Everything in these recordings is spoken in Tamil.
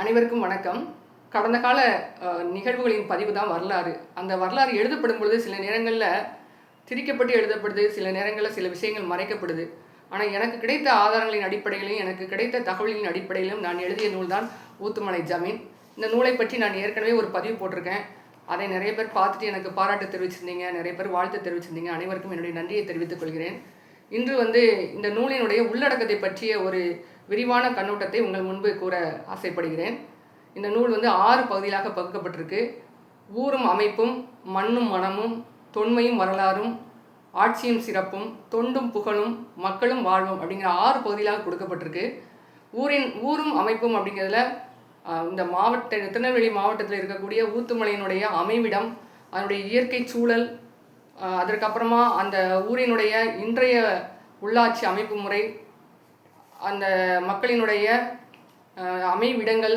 அனைவருக்கும் வணக்கம். கடந்த கால நிகழ்வுகளின் பதிவு தான் வரலாறு. அந்த வரலாறு எழுதப்படும் பொழுது சில நேரங்களில் திரிக்கப்பட்டு எழுதப்படுது சில நேரங்களில் சில விஷயங்கள் மறைக்கப்படுது. ஆனால் எனக்கு கிடைத்த ஆதாரங்களின் அடிப்படையிலும் எனக்கு கிடைத்த தகவலின் அடிப்படையிலும் நான் எழுதிய நூல் தான் ஊத்துமலை ஜமீன். இந்த நூலை பற்றி நான் ஏற்கனவே ஒரு பதிவு போட்டிருக்கேன். அதை நிறைய பேர் பார்த்துட்டு எனக்கு பாராட்டு தெரிவிச்சிருந்தீங்க நிறைய பேர் வாழ்த்து தெரிவிச்சிருந்தீங்க. அனைவருக்கும் என்னுடைய நன்றியை தெரிவித்துக் கொள்கிறேன். இன்று வந்து இந்த நூலினுடைய உள்ளடக்கத்தை பற்றிய ஒரு விரிவான கண்ணோட்டத்தை உங்கள் முன்பு கூற ஆசைப்படுகிறேன். இந்த நூல் வந்து ஆறு பகுதிகளாக பகுக்கப்பட்டிருக்கு. ஊரும் அமைப்பும் மண்ணும் மனமும் தொன்மையும் வரலாறும் ஆட்சியும் சிறப்பும் தொண்டும் புகழும் மக்களும் வாழ்வும் அப்படிங்கிற ஆறு பகுதிகளாக கொடுக்கப்பட்டிருக்கு. ஊரின் ஊரும் அமைப்பும் அப்படிங்கிறதுல இந்த மாவட்ட திருநெல்வேலி மாவட்டத்தில் இருக்கக்கூடிய ஊத்துமலையினுடைய அமைவிடம் அதனுடைய இயற்கை சூழல் அதற்கப்புறமா அந்த ஊரினுடைய இன்றைய உள்ளாட்சி அமைப்பு முறை அந்த மக்களினுடைய அமைவிடங்கள்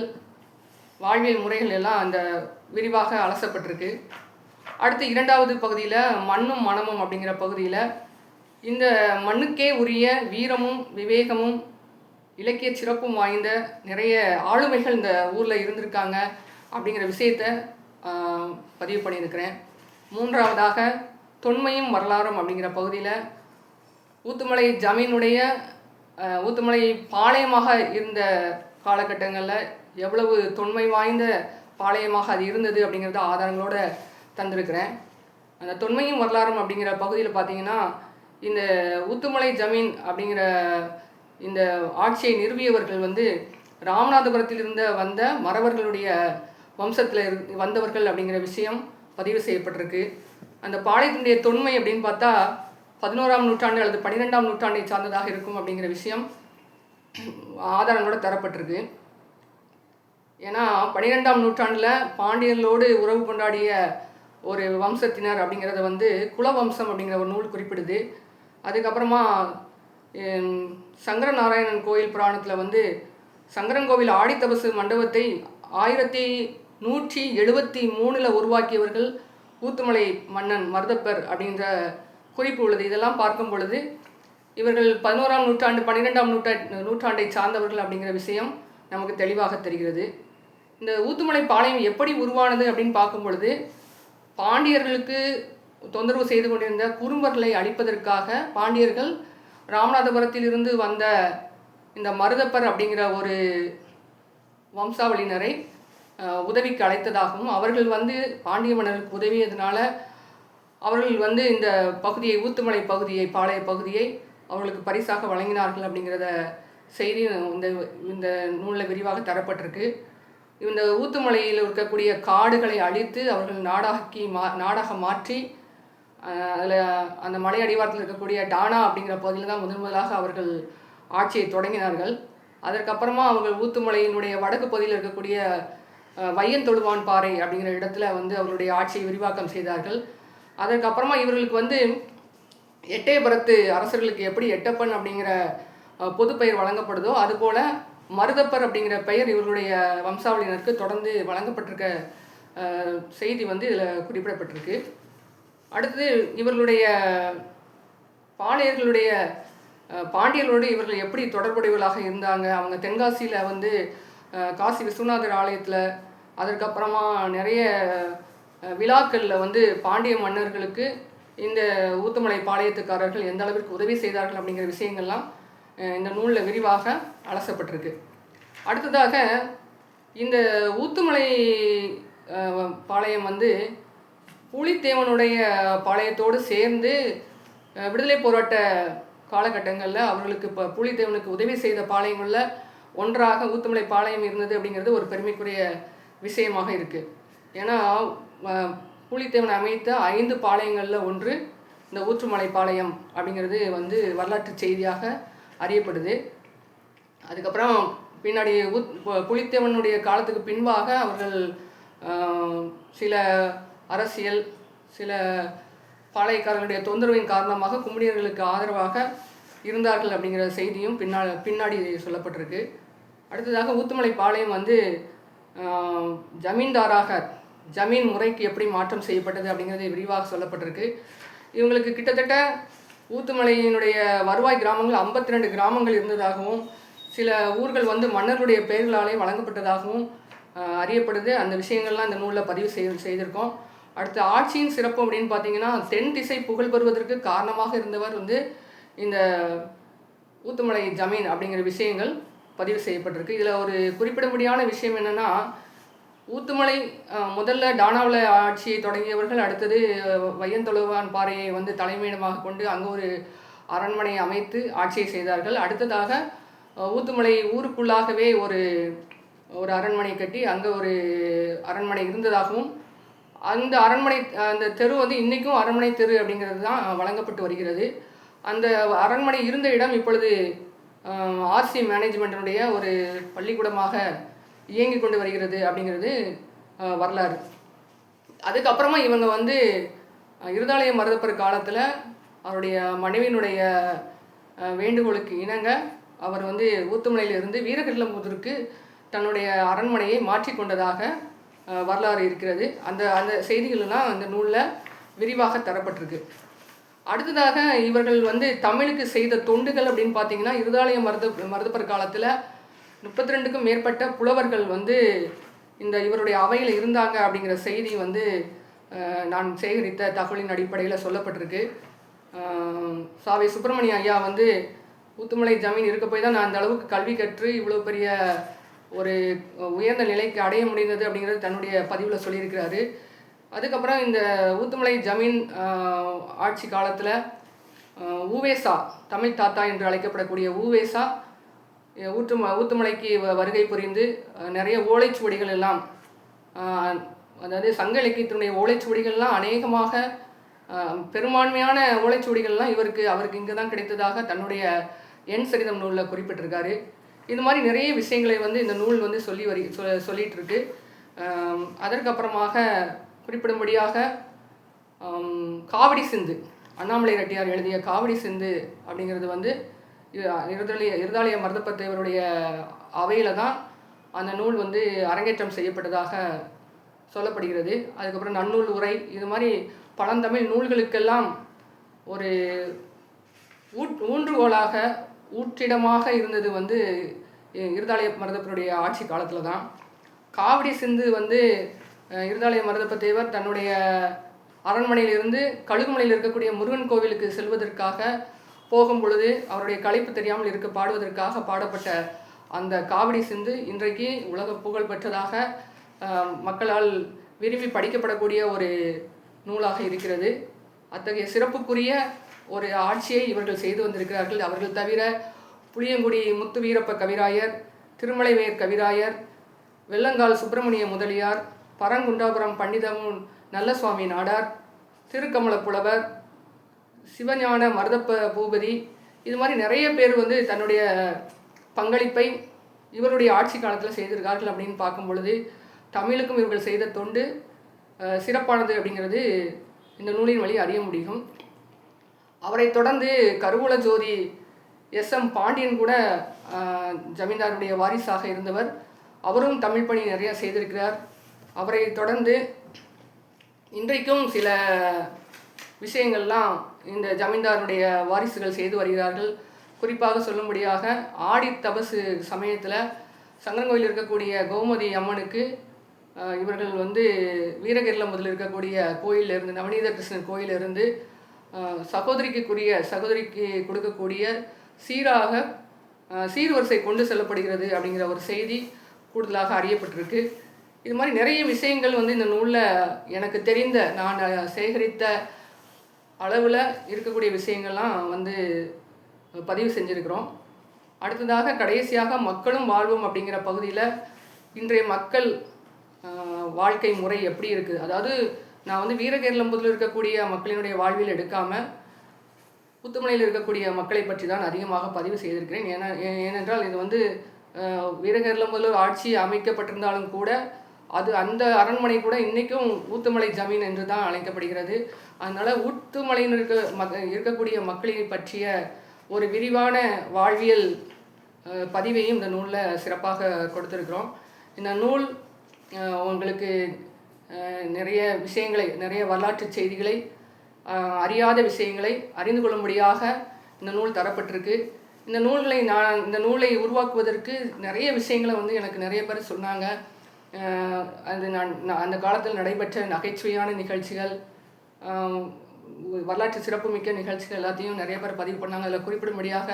வாழ்வியல் முறைகள் எல்லாம் அந்த விரிவாக அலசப்பட்டிருக்கு. அடுத்து இரண்டாவது பகுதியில் மண்ணும் மனமும் அப்படிங்கிற பகுதியில் இந்த மண்ணுக்கே உரிய வீரமும் விவேகமும் இலக்கிய சிறப்பும் வாய்ந்த நிறைய ஆளுமைகள் இந்த ஊரில் இருந்திருக்காங்க அப்படிங்கிற விஷயத்த பதிவு பண்ணியிருக்கிறேன். மூன்றாவதாக தொன்மையும் வரலாறும் அப்படிங்கிற பகுதியில் ஊத்துமலை ஜமீனுடைய ஊத்துமலை பாளையமாக இருந்த காலகட்டங்களில் எவ்வளவு தொன்மை வாய்ந்த பாளையமாக அது இருந்தது அப்படிங்கிறத ஆதாரங்களோட தந்திருக்கிறேன். அந்த தொன்மையும் வரலாறும் அப்படிங்கிற பகுதியில் பார்த்தீங்கன்னா இந்த ஊத்துமலை ஜமீன் அப்படிங்கிற இந்த ஆட்சியை நிறுவியவர்கள் வந்து ராமநாதபுரத்தில் இருந்த வந்த மறவர்களுடைய வம்சத்தில் இரு வந்தவர்கள் அப்படிங்கிற விஷயம் பதிவு செய்யப்பட்டிருக்கு. அந்த பாளையத்தினுடைய தொன்மை அப்படின்னு பார்த்தா பதினோராம் நூற்றாண்டு அல்லது பன்னிரெண்டாம் நூற்றாண்டை சார்ந்ததாக இருக்கும் அப்படிங்கிற விஷயம் ஆதாரங்களோட தரப்பட்டிருக்கு. ஏன்னா பன்னிரெண்டாம் நூற்றாண்டில் பாண்டியர்களோடு உறவு கொண்டாடிய ஒரு வம்சத்தினர் அப்படிங்கிறத வந்து குலவம்சம் அப்படிங்கிற ஒரு நூல் குறிப்பிடுது. அதுக்கப்புறமா சங்கரநாராயணன் சங்கர நாராயணன் கோயில் புராணத்தில் வந்து சங்கரன்கோவில் ஆடித்தபசு மண்டபத்தை ஆயிரத்தி நூற்றி எழுபத்தி மூணில் உருவாக்கியவர்கள் ஊத்துமலை மன்னன் மருதப்பர் அப்படின்ற குறிப்பு உள்ளது. இதெல்லாம் பார்க்கும் பொழுது இவர்கள் பதினோராம் நூற்றாண்டு பன்னிரெண்டாம் நூற்றா நூற்றாண்டை சார்ந்தவர்கள் அப்படிங்கிற விஷயம் நமக்கு தெளிவாக தெரிகிறது. இந்த ஊத்துமலை பாளையம் எப்படி உருவானது அப்படின்னு பார்க்கும் பொழுது பாண்டியர்களுக்கு தொந்தரவு செய்து கொண்டிருந்த குறும்பர்களை அழிப்பதற்காக பாண்டியர்கள் ராமநாதபுரத்திலிருந்து வந்த இந்த மருதப்பர் அப்படிங்கிற ஒரு வம்சாவளியினரை உதவிக்கு அழைத்ததாகவும் அவர்கள் வந்து பாண்டிய மன்னருக்கு உதவியதுனால அவர்கள் வந்து இந்த பகுதியை ஊத்துமலை பகுதியை பாளைய பகுதியை அவர்களுக்கு பரிசாக வழங்கினார்கள் அப்படிங்கிறத செய்தி இந்த இந்த நூலில் விரிவாக தரப்பட்டிருக்கு. இந்த ஊத்துமலையில் இருக்கக்கூடிய காடுகளை அழித்து அவர்கள் நாடாக்கி மா நாடாக மாற்றி அதில் அந்த மலை அடிவாரத்தில் இருக்கக்கூடிய டானா அப்படிங்கிற பகுதியில் தான் முதன் முதலாக அவர்கள் ஆட்சியை தொடங்கினார்கள். அதற்கப்புறமா அவர்கள் ஊத்துமலையினுடைய வடக்கு பகுதியில் இருக்கக்கூடிய வையன் தொழுவான் பாறை அப்படிங்கிற இடத்துல வந்து அவர்களுடைய ஆட்சியை விரிவாக்கம் செய்தார்கள். அதற்கப்புறமா இவர்களுக்கு வந்து எட்டயபுரத்து அரசர்களுக்கு எப்படி எட்டப்பன் அப்படிங்கிற பொதுப்பெயர் வழங்கப்படுதோ அதுபோல் மருதப்பர் அப்படிங்கிற பெயர் இவர்களுடைய வம்சாவளியினருக்கு தொடர்ந்து வழங்கப்பட்டிருக்க செய்தி வந்து இதில் குறிப்பிடப்பட்டிருக்கு. அடுத்தது இவர்களுடைய பாளையர்களுடைய பாண்டியர்களோடு இவர்கள் எப்படி தொடர்புடையவர்களாக இருந்தாங்க? அவங்க தென்காசியில் வந்து காசி விஸ்வநாதர் ஆலயத்தில் அதற்கப்புறமா நிறைய விழாக்களில் வந்து பாண்டிய மன்னர்களுக்கு இந்த ஊத்துமலை பாளையத்துக்காரர்கள் எந்த அளவிற்கு உதவி செய்தார்கள் அப்படிங்கிற விஷயங்கள்லாம் இந்த நூலில் விரிவாக அலசப்பட்டிருக்கு. அடுத்ததாக இந்த ஊத்துமலை பாளையம் வந்து புலித்தேவனுடைய பாளையத்தோடு சேர்ந்து விடுதலை போராட்ட காலகட்டங்களில் அவர்களுக்கு இப்போ புலித்தேவனுக்கு உதவி செய்த பாளையங்களில் ஒன்றாக ஊத்துமலை பாளையம் இருந்தது அப்படிங்கிறது ஒரு பெருமைக்குரிய விஷயமாக இருக்குது ஏன்னா அஹ், பூலித்தேவன் அமைத்த ஐந்து பாளையங்களில் ஒன்று இந்த ஊற்றுமலை பாளையம் அப்படிங்கிறது வந்து வரலாற்று செய்தியாக அறியப்படுது. அதுக்கப்புறம் பின்னாடி ஊத் புலித்தேவனுடைய காலத்துக்கு பின்பாக அவர்கள் சில அரசியல் சில பாளையக்காரர்களுடைய தொந்தரவின் காரணமாக கும்படியர்களுக்கு ஆதரவாக இருந்தார்கள் அப்படிங்கிற செய்தியும் பின்னா பின்னாடி சொல்லப்பட்டிருக்கு. அடுத்ததாக ஊத்துமலை பாளையம் வந்து ஜமீன்தாராக ஜமீன் முறைக்கு எப்படி மாற்றம் செய்யப்பட்டது அப்படிங்கிறது விரிவாக சொல்லப்பட்டிருக்கு. இவங்களுக்கு கிட்டத்தட்ட ஊத்துமலையினுடைய வருவாய் கிராமங்கள் 52 ரெண்டு கிராமங்கள் இருந்ததாகவும் சில ஊர்கள் வந்து மன்னர்களுடைய பெயர்களாலே வழங்கப்பட்டதாகவும் அறியப்படுது. அந்த விஷயங்கள்லாம் இந்த நூலில் பதிவு செய் செய்திருக்கோம். அடுத்து ஆட்சியின் சிறப்பு அப்படின்னு பார்த்தீங்கன்னா தென் திசை புகழ் பெறுவதற்கு காரணமாக இருந்தவர் வந்து இந்த ஊத்துமலை ஜமீன் அப்படிங்கிற விஷயங்கள் பதிவு செய்யப்பட்டிருக்கு. இதில் ஒரு குறிப்பிட முடியான விஷயம் என்னென்னா ஊத்துமலை முதல்ல டானாவில் ஆட்சியை தொடங்கியவர்கள் அடுத்தது வையந்தொழுவான் பாறையை வந்து தலைமையிடமாக கொண்டு அங்கே ஒரு அரண்மனையை அமைத்து ஆட்சியை செய்தார்கள். அடுத்ததாக ஊத்துமலை ஊருக்குள்ளாகவே ஒரு ஒரு அரண்மனை கட்டி அங்கே ஒரு அரண்மனை இருந்ததாகவும் அந்த அரண்மனை அந்த தெரு வந்து இன்றைக்கும் அரண்மனை தெரு அப்படிங்கிறது தான் வழங்கப்பட்டு வருகிறது. அந்த அரண்மனை இருந்த இடம் இப்பொழுது ஆர்சி மேனேஜ்மெண்ட்டினுடைய ஒரு பள்ளிக்கூடமாக இயங்கி கொண்டு வருகிறது அப்படிங்கிறது வரலாறு. அதுக்கப்புறமா இவங்க வந்து இருதாலய மருதப்பர் காலத்தில் அவருடைய மனைவியினுடைய வேண்டுகோளுக்கு இணங்க அவர் வந்து ஊத்துமலையிலிருந்து வீரகல்லம்புதூருக்கு தன்னுடைய அரண்மனையை மாற்றிக்கொண்டதாக வரலாறு இருக்கிறது. அந்த அந்த செய்திகளெல்லாம் அந்த நூலில் விரிவாக தரப்பட்டிருக்கு. அடுத்ததாக இவர்கள் வந்து தமிழுக்கு செய்த தொண்டுகள் அப்படின்னு பார்த்தீங்கன்னா இருதாலய மருத மருதப்பர் காலத்தில் முப்பத்தி ரெண்டுக்கும் மேற்பட்ட புலவர்கள் வந்து இந்த இவருடைய அவையில் இருந்தாங்க அப்படிங்கிற செய்தி வந்து நான் சேகரித்த தகவலின் அடிப்படையில் சொல்லப்பட்டிருக்கு. சாவி சுப்பிரமணிய ஐயா வந்து ஊத்துமலை ஜமீன் இருக்க போய் தான் நான் அந்த அளவுக்கு கல்வி கற்று இவ்வளோ பெரிய ஒரு உயர்ந்த நிலைக்கு அடைய முடிந்தது அப்படிங்கிறது தன்னுடைய பதிவில் சொல்லியிருக்கிறாரு. அதுக்கப்புறம் இந்த ஊத்துமலை ஜமீன் ஆட்சி காலத்தில் ஊவேசா தமிழ் தாத்தா என்று அழைக்கப்படக்கூடிய ஊவேசா ஊற்று ஊற்றும ஊத்துமலைக்கு வ- வருகை புரிந்து நிறைய ஓலைச்சுவடிகள் எல்லாம் அதாவது சங்க இலக்கியத்தினுடைய ஓலைச்சுவடிகள்லாம் அநேகமாக பெரும்பான்மையான ஓலைச்சுவடிகள்லாம் இவருக்கு அவருக்கு இங்கே தான் கிடைத்ததாக தன்னுடைய எண் சரிதம் நூலில் குறிப்பிட்டிருக்காரு. இது மாதிரி நிறைய விஷயங்களை வந்து இந்த நூல் வந்து சொல்லி வரி சொ- சொல்லிட்டு இருக்கு அதற்கப்புறமாக குறிப்பிடும்படியாக காவடி சிந்து அண்ணாமலை ரெட்டியார் எழுதிய காவடி சிந்து அப்படிங்கிறது வந்து இருதலிய இருதாலய மருதப்பத்தேவருடைய அவையில் தான் அந்த நூல் வந்து அரங்கேற்றம் செய்யப்பட்டதாக சொல்லப்படுகிறது. அதுக்கப்புறம் நன்னூல் உரை இது மாதிரி பழந்தமிழ் நூல்களுக்கெல்லாம் ஒரு ஊட் ஊன்றுகோலாக ஊற்றிடமாக இருந்தது வந்து இருதாலய மருதப்பருடைய ஆட்சி காலத்தில் தான். காவடி சிந்து வந்து இருதாலய மருதப்ப தேவர் தன்னுடைய அரண்மனையிலிருந்து கழுகுமலையில் இருக்கக்கூடிய முருகன் கோவிலுக்கு செல்வதற்காக போகும் பொழுது அவருடைய களைப்பு தெரியாமல் இருக்க பாடுவதற்காக பாடப்பட்ட அந்த காவடி சிந்து இன்றைக்கு உலக புகழ் பெற்றதாக மக்களால் விரும்பி படிக்கப்படக்கூடிய ஒரு நூலாக இருக்கிறது. அத்தகைய சிறப்புக்குரிய ஒரு ஆட்சியை இவர்கள் செய்து வந்திருக்கிறார்கள். அவர்கள் தவிர புளியங்குடி முத்து வீரப்ப கவிராயர் திருமலைவேர் கவிராயர் வெள்ளங்கால் சுப்பிரமணிய முதலியார் பரங்குண்டாபுரம் பண்டிதமுன் நல்லசுவாமி நாடார் திருக்கமல புலவர் சிவஞான மருதப்ப பூபதி இது மாதிரி நிறைய பேர் வந்து தன்னுடைய பங்களிப்பை இவருடைய ஆட்சி காலத்தில் செய்திருக்கார்கள் அப்படின்னு பார்க்கும் பொழுது தமிழுக்கும் இவர்கள் செய்த தொண்டு சிறப்பானது அப்படிங்கிறது இந்த நூலின் வழி அறிய முடியும். அவரை தொடர்ந்து கருவூல ஜோதி எஸ் எம் பாண்டியன் கூட ஜமீன்தாருடைய வாரிசாக இருந்தவர். அவரும் தமிழ் பணி நிறைய செய்திருக்கிறார். அவரை தொடர்ந்து இன்றைக்கும் சில விஷயங்கள்லாம் இந்த ஜமீன்தாருடைய வாரிசுகள் செய்து வருகிறார்கள். குறிப்பாக சொல்லும்படியாக ஆடி தபசு சமயத்தில் சங்கரங்கோயில் இருக்கக்கூடிய கோமதி அம்மனுக்கு இவர்கள் வந்து வீரகிரிலம்புதில் இருக்கக்கூடிய கோயிலிருந்து நவநீத கிருஷ்ணன் கோயிலிருந்து சகோதரிக்குரிய சகோதரிக்கு கொடுக்கக்கூடிய சீராக சீர்வரிசை கொண்டு செல்லப்படுகிறது அப்படிங்கிற ஒரு செய்தி கூடுதலாக அறியப்பட்டிருக்கு. இது மாதிரி நிறைய விஷயங்கள் வந்து இந்த நூலில் எனக்கு தெரிந்த நான் சேகரித்த அளவில் இருக்கக்கூடிய விஷயங்கள்லாம் வந்து பதிவு செஞ்சுருக்கிறோம். அடுத்ததாக கடைசியாக மக்களும் வாழ்வும் அப்படிங்கிற பகுதியில் இன்றைய மக்கள் வாழ்க்கை முறை எப்படி இருக்குது அதாவது நான் வந்து வீரகேரளம்புதில் இருக்கக்கூடிய மக்களினுடைய வாழ்வில் எடுக்காமல் புத்துமலையில் இருக்கக்கூடிய மக்களை பற்றி தான் அதிகமாக பதிவு செய்திருக்கிறேன். ஏன்னா ஏ- ஏனென்றால் இது வந்து அஹ், ஆட்சி அமைக்கப்பட்டிருந்தாலும் கூட அது அந்த அரண்மனை கூட இன்றைக்கும் ஊத்துமலை ஜமீன் என்று தான் அழைக்கப்படுகிறது. அதனால் ஊத்துமலையில் இருக்க மக இருக்கக்கூடிய மக்களை பற்றிய ஒரு விரிவான வாழ்வியல் பதிவையும் இந்த நூலில் சிறப்பாக கொடுத்துருக்குறோம். இந்த நூல் உங்களுக்கு நிறைய விஷயங்களை நிறைய வரலாற்று செய்திகளை அறியாத விஷயங்களை அறிந்து கொள்ளும்படியாக இந்த நூல் தரப்பட்டிருக்கு. இந்த நூல்களை நான் இந்த நூலை உருவாக்குவதற்கு நிறைய விஷயங்களை வந்து எனக்கு நிறைய பேர் சொன்னாங்க. அது நான் அந்த காலத்தில் நடைபெற்ற நகைச்சுவையான நிகழ்ச்சிகள் வரலாற்று சிறப்புமிக்க நிகழ்ச்சிகள் எல்லாத்தையும் நிறைய பேர் பதிவு பண்ணாங்க. அதில் குறிப்பிடும்படியாக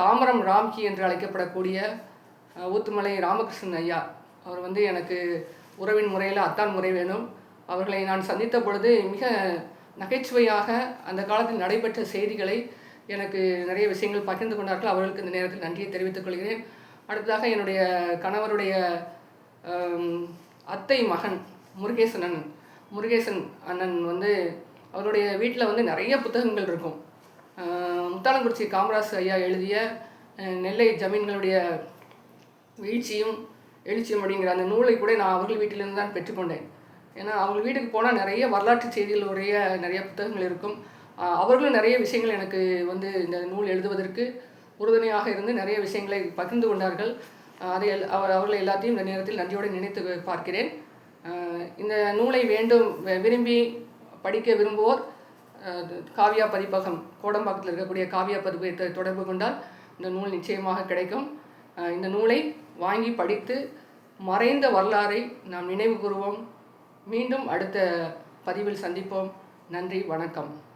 தாமரம் ராம்கி என்று அழைக்கப்படக்கூடிய ஊத்துமலை ராமகிருஷ்ணன் ஐயா அவர் வந்து எனக்கு உறவின் முறையில் அத்தான் முறை வேணும். அவர்களை நான் சந்தித்த பொழுது மிக நகைச்சுவையாக அந்த காலத்தில் நடைபெற்ற செய்திகளை எனக்கு நிறைய விஷயங்கள் பகிர்ந்து கொண்டார்கள். அவர்களுக்கு இந்த நேரத்தில் நன்றியை தெரிவித்துக் கொள்கிறேன். அடுத்ததாக என்னுடைய கணவருடைய அத்தை மகன் முருகேசன் அண்ணன் முருகேசன் அண்ணன் வந்து அவருடைய வீட்டில் வந்து நிறைய புத்தகங்கள் இருக்கும். முத்தாலங்குறிச்சி காமராஜ் ஐயா எழுதிய நெல்லை ஜமீன்களுடைய வீழ்ச்சியும் எழுச்சியும் அப்படிங்கிற அந்த நூலை கூட நான் அவர்கள் வீட்டிலிருந்து தான் பெற்றுக்கொண்டேன் ஏன்னா அவங்க வீட்டுக்கு போனால் நிறைய வரலாற்று செய்திகள் உடைய நிறைய புத்தகங்கள் இருக்கும். அவர்களும் நிறைய விஷயங்கள் எனக்கு வந்து இந்த நூல் எழுதுவதற்கு உறுதுணையாக இருந்து நிறைய விஷயங்களை பகிர்ந்து கொண்டார்கள். அதை எல்- அவர் அவர்கள் எல்லாத்தையும் இந்த நேரத்தில் நன்றியோடு நினைத்து பார்க்கிறேன். இந்த நூலை வேண்டும் விரும்பி படிக்க விரும்புவோர் காவியா பதிப்பகம் கோடம்பாக்கத்தில் இருக்கக்கூடிய காவியா பதிப்பகத்தை தொடர்பு கொண்டால் இந்த நூல் நிச்சயமாக கிடைக்கும். இந்த நூலை வாங்கி படித்து மறைந்த வரலாறை நாம் நினைவு கூறுவோம். மீண்டும் அடுத்த பதிவில் சந்திப்போம். நன்றி வணக்கம்.